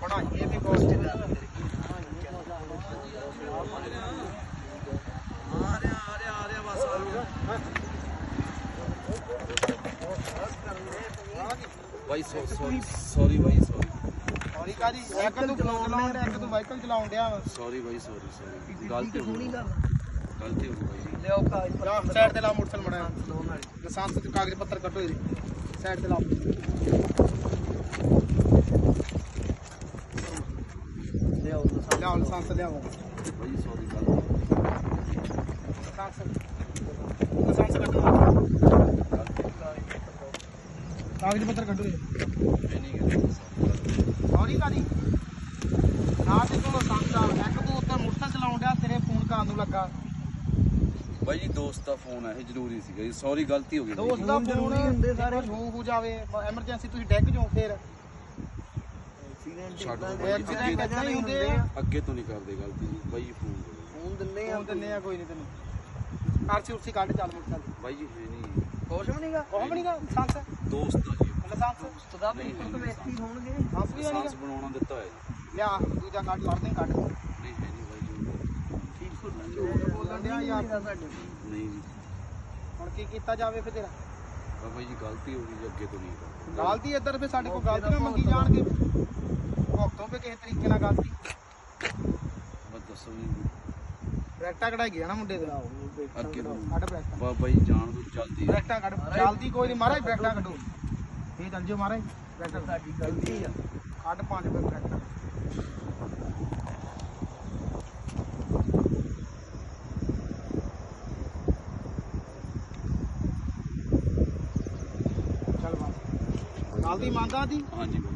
ਬਣਾਈਏ ਵੀ ਕੋਸਟ ਆ ਰਿਹਾ ਆ ਰਿਹਾ ਆ ਰਿਹਾ ਬਸ ਆ ਗਿਆ ਬਾਈ ਸੌਰੀ ਸੌਰੀ ਬਾਈ ਸੌਰੀ। ਸੌਰੀ ਕਾਦੀ ਇੱਕ ਤੂੰ ਚਲਾਉਣ ਡਿਆ ਇੱਕ ਤੂੰ ਵਾਹੀਕਲ ਚਲਾਉਣ ਡਿਆ ਸੌਰੀ ਬਾਈ ਸੌਰੀ ਸੌਰੀ। ਗਲਤੀ ਹੋ ਗਈ ਗਲਤੀ ਹੋ ਗਈ ਲਿਆਓ ਕਾਗਜ਼ ਸਾਈਡ ਤੇ ਲਾ ਮੋਟਰਸਾਈਕਲ ਮੜਾ ਲਾਉਣ ਵਾਲੀ। ਲਾਇਸੈਂਸ ਤੇ ਕਾਗਜ਼ ਪੱਤਰ ਕੱਢੋ ਇਹਦੇ। ਸਾਈਡ ਤੇ ਲਾ ਲਿਆਓ ਦੱਸੋ ਲਿਆਓ। ਬਾਈ ਸੌਰੀ ਗਲਤੀ ਲਾਇਸੈਂਸ ਲਾਇਸੈਂਸ ਕੱਢੋ ਕਾਗਜ਼ ਪੱਤਰ ਕੱਢੋ ਇਹਦੇ ਇਹ ਨਹੀਂ ਕਹਿੰਦੇ ਸੌਰੀ ਕਾਦੀ ਨਾ। ਤੇ ਕੋਲ। ਲਾਇਸੈਂਸ ਆ। ਇੱਕ ਤੂੰ ਉੱਤੇ ਮੋਟਰਸਾਈਕਲ ਚਲਾਉਣ ਡਿਆ ਤੇਰੇ ਫੋਨ ਕਾਂ ਨੂੰ ਲੱਗਾ? ਬਾਈ ਜੀ ਦੋਸਤ ਦਾ ਫੋਨ ਹੈ ਇਹ ਜ਼ਰੂਰੀ ਸੀਗਾ ਜੀ। ਸੌਰੀ ਗਲਤੀ ਹੋ ਗਈ ਦੋਸਤ। ਦਾ ਫੋਨ ਫੋਨ ਜ਼ਰੂਰੀ ਹੁੰਦੇ ਸਾਰੇ। ਹੋ ਹੋ ਜਾਵੇ ਐਮਰਜੈਂਸੀ ਤੁਸੀਂ ਡੈਗ ਜਾਓ ਫੇਰ। ਐਕਸੀਡੈਂਟ ਛੱਡ ਦਿਓ ਇਹ ਬਾਈ ਜੀ, accident ਏਦਾਂ ਹੀ ਹੁੰਦੇ ਆ। ਅੱਗੇ ਤੋਂ ਨਹੀਂ ਕਰਦੇ ਗਲਤੀ ਜੀ ਬਾਈ ਫੋਨ ਕਰੋ। ਫੋਨ ਦਿੰਨੇ ਆ ਫੋਨ ਦਿੰਨੇ ਆ ਕੋਈ ਨਹੀਂ ਤੈਨੂੰ ਆਰਸੀ ਉਰਸੀ ਕੱਢ ਚੱਲ ਮੋਟਰਸਾਈਕਲ ਬਾਈ ਜੀ ਹੈ ਨਹੀਂ। ਕੁਛ ਵੀ ਨਹੀਂਗਾ ਕੋਹ ਬਣੀ ਦਾ ਲਾਇਸੈਂਸ। ਦੋਸਤ ਦਾ ਜੀ। ਲਾਇਸੈਂਸ। ਦੋਸਤ ਦਾ ਵੀ ਇੱਕ ਵਿਅਕਤੀ ਹੋਣਗੇ। ਲਾਇਸੈਂਸ ਵੀ ਲਾਇਸੈਂਸ ਨਹੀਂ ਬਣਾਉਣਾ ਦਿੱਤਾ ਹੋਇਆ ਜੀ। ਲਿਆ ਦੂਜਾ ਕੱਢ ਲੜਦੇ ਕੱਢ। ਨਹੀਂ ਹੈ ਨਹੀਂ ਬਾਈ ਜੀ ਠੀਕ ਝੂਠ ਬੋਲਣ ਡਿਆ ਯਾਰ। ਸਾਡੇ ਨਹੀਂ ਜੀ। ਹੁਣ ਕੀ ਕੀਤਾ ਜਾਵੇ ਫਿਰ ਤੇਰਾ? ਬਾਬਾ ਜੀ ਗਲਤੀ ਹੋ ਗਈ ਜੀ ਅੱਗੇ ਤੋਂ ਨਹੀਂ ਗਲਤੀ ਇੱਧਰ ਫਿਰ ਸਾਡੇ ਕੋਲ ਗਲਤੀਆਂ ਮੰਗੀ ਜਾਣਗੇ। ਕਿਸੇ ਤਰੀਕੇ ਨਾਲ ਗਲਤੀ। ਬਸ ਦੱਸੋ ਜੀ। ਬ੍ਰੈਕਟਾ ਕਢਾਈ ਗਿਆ ਨਾ ਮੁੰਡੇ ਦੇ। ਅੱਗੇ ਤੋਂ ਕੱਢ ਬ੍ਰੈਕਟਾ। ਬਾਬਾ ਜੀ ਜਾਣ ਤੋਂ ਜਲਦੀ ਬ੍ਰੈਕਟਾ ਕੱਢ। ਕੋਈ ਨਹੀਂ ਮਹਾਰਾਜ ਬ੍ਰੈਕਟਾ ਕੱਢੋ। ਇਹ ਚੱਲ ਜਿਓ ਮਹਾਰਾਜ ਬ੍ਰੈਕਟਾ ਸਾਡੀ ਗਲਤੀ ਆ। ਕੱਢ ਪੰਜ ਫਿਰ ਬ੍ਰੈਕਟਾ। ਚੱਲ ਬਸ ਗਲਤੀ ਮੰਨਦਾ ਦੀ? ਹਾਂਜੀ। ਬਾਈ